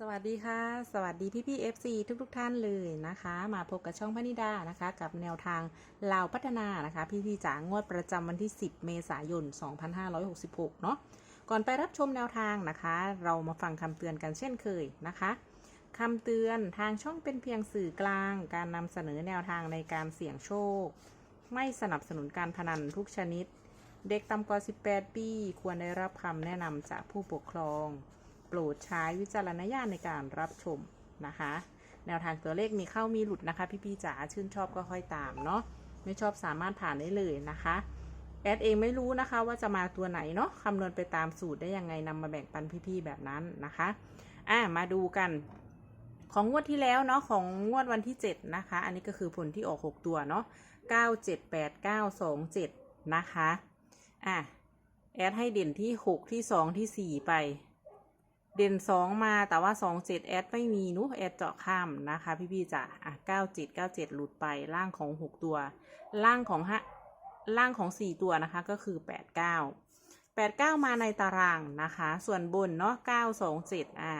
สวัสดีค่ะ สวัสดีพี่พี่ๆ FC ทุกทุกท่านเลยนะคะ มาพบกับช่องพนิดานะคะ กับแนวทางลาวพัฒนานะคะ พี่พี่จ๋างวดประจำวันที่ 10 เมษายน 2566 เนาะก่อนไปรับชมแนวทางนะคะ เรามาฟังคำเตือนกันเช่นเคยนะคะคำเตือนทางช่องเป็นเพียงสื่อกลาง การนำเสนอแนวทางในการเสี่ยงโชค ไม่สนับสนุนการพนันทุกชนิด เด็กต่ำกว่า 18 ปี ควรได้รับคำแนะนำจากผู้ปกครอง รดใช้วิจารณญาณในการรับชมนะคะ แนวทางตัวเลขมีเข้ามีหลุดนะคะ พี่ๆจ๋าชื่นชอบก็ค่อยตามเนาะไม่ชอบสามารถผ่านได้เลยนะคะ แอดเองไม่รู้นะคะว่าจะมาตัวไหนเนาะคำนวณไปตามสูตรได้ยังไงนำมาแบ่งปันพี่ๆแบบนั้นนะคะอะมาดูกันของงวดที่แล้วเนาะของงวดวันที่ 7 นะคะ อันนี้ก็คือผลที่ออก 6 ตัวเนาะ9 7 8 9 2 7 นะคะ อะ แอดให้เด่นที่ 6 ที่ 2 ที่ 4 ไป เด่นสองมาแต่ว่าสองเจ็ดแอดไม่มีนุแอดเจาะข้ามนะคะ พี่พี่ๆจ๋าอะเก้าเจ็ดเก้าเจ็ดหลุดไปล่างของหกตัว ล่างของฮะล่างของสี่ตัวนะคะก็คือแปดเก้าแปดเก้ามาในตารางนะคะ ส่วนบนเนาะเก้าสองเจ็ดอ่า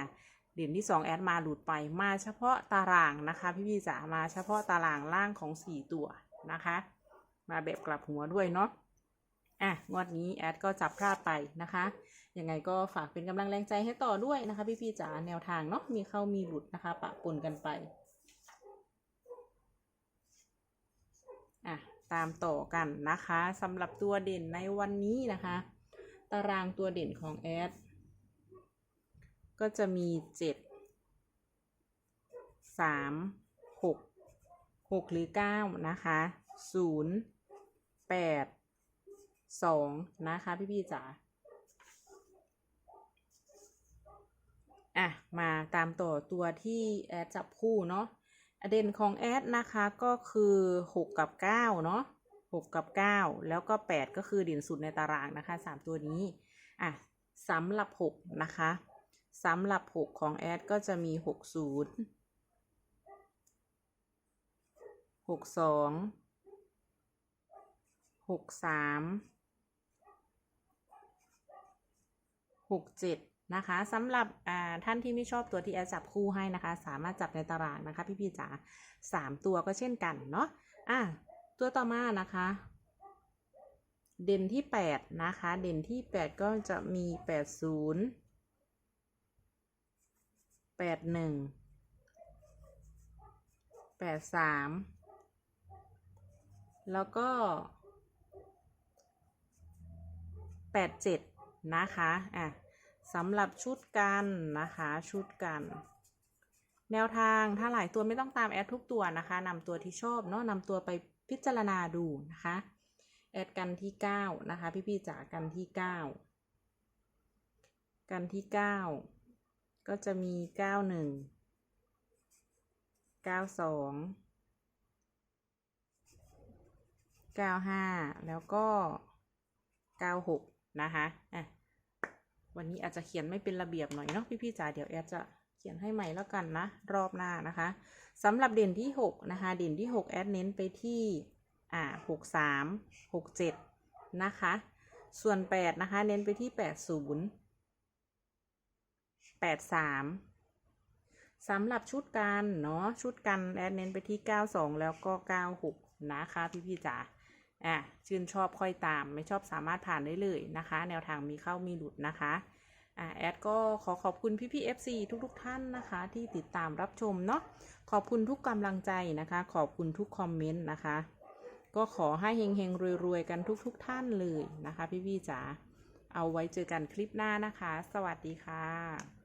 เด่นที่สองแอดมาหลุดไปมาเฉพาะตารางนะคะ พี่พี่ๆจ๋ามาเฉพาะตารางล่างของสี่ตัวนะคะ มาแบบกลับหัวด้วยเนาะ อะงวดนี้แอดก็จับพลาดไปนะคะยังไงก็ฝากเป็นกำลังแรงใจให้ต่อด้วยนะคะ พี่ๆจ๋าแนวทางเนาะมีเข้ามีหลุดนะคะ ปะปนกันไปอะตามต่อกันนะคะสำหรับตัวเด่นในวันนี้นะคะ ตารางตัวเด่นของแอดก็จะมีเจ็ดสามหกหกหรือเก้านะคะศูนย์แปด สองนะคะ พี่ๆจ๋าอะ มาตามต่อตัวที่แอดจับคู่เนาะประเด็นของแอดนะคะก็คือหกกับเก้าเนาะหกกับเก้าแล้วก็แปดก็คือเด่นสุดในตารางนะคะสามตัวนี้ อะสำหรับหกนะคะสำหรับหกของแอดก็จะมีหกศู นย์หกเจ็ดนะคะสำหรับท่านที่ไม่ชอบตัวที่แอดจับคู่ให้นะคะ สามารถจับในตารางนะคะ พี่ๆจ๋าสามตัวก็เช่นกันเนาะอะตัวต่อมานะคะ เด่นที่แปดนะคะ เด่นที่แปดก็จะมีแปดศูนย์แปดหนึ่งแปดสามแล้วก็แปดเจ็ด นะคะอะสำหรับชุดกันนะคะชุดกัน แนวทางถ้าหลายตัวไม่ต้องตามแอดทุกตัวนะคะนำตัวที่ชอบเนาะนำตัวไปพิจารณาดูนะคะแอดกันที่เก้านะคะพี่ๆจ๋ากันที่เก้ากันที่เก้าก็จะมีเก้าหนึ่งเก้าสองเก้าห้าแล้วก็เก้าหก นะคะอะวันนี้อาจจะเขียนไม่เป็นระเบียบหน่อยเนาะพี่ๆจ๋าเดี๋ยวแอดจะเขียนให้ใหม่แล้วกันนะ รอบหน้านะคะสำหรับเด่นที่ 6 นะคะ เด่นที่ 6 แอดเน้นไปที่อ่า63 67นะคะ ส่วน 8 นะคะ เน้นไปที่ 80 83สำหรับชุดกันเนาะชุดกันแอดเน้นไปที่ 92 แล้วก็ 96 นะคะ พี่ๆจ๋า อะชื่นชอบค่อยตาม ไม่ชอบสามารถผ่านได้เลยนะคะ แนวทางมีเข้ามีหลุดนะคะอะแอดก็ขอขอบคุณพี่พี่ FC ทุกๆทท่านนะคะ ที่ติดตามรับชมเนาะขอบคุณทุกกำลังใจนะคะ ขอบคุณทุกคอมเมนต์นะคะ ก็ขอให้เฮงๆรวยๆกันทุกๆทท่านเลยนะคะ พี่พี่ๆจ๋าเอาไว้เจอกันคลิปหน้านะคะ สวัสดีค่ะ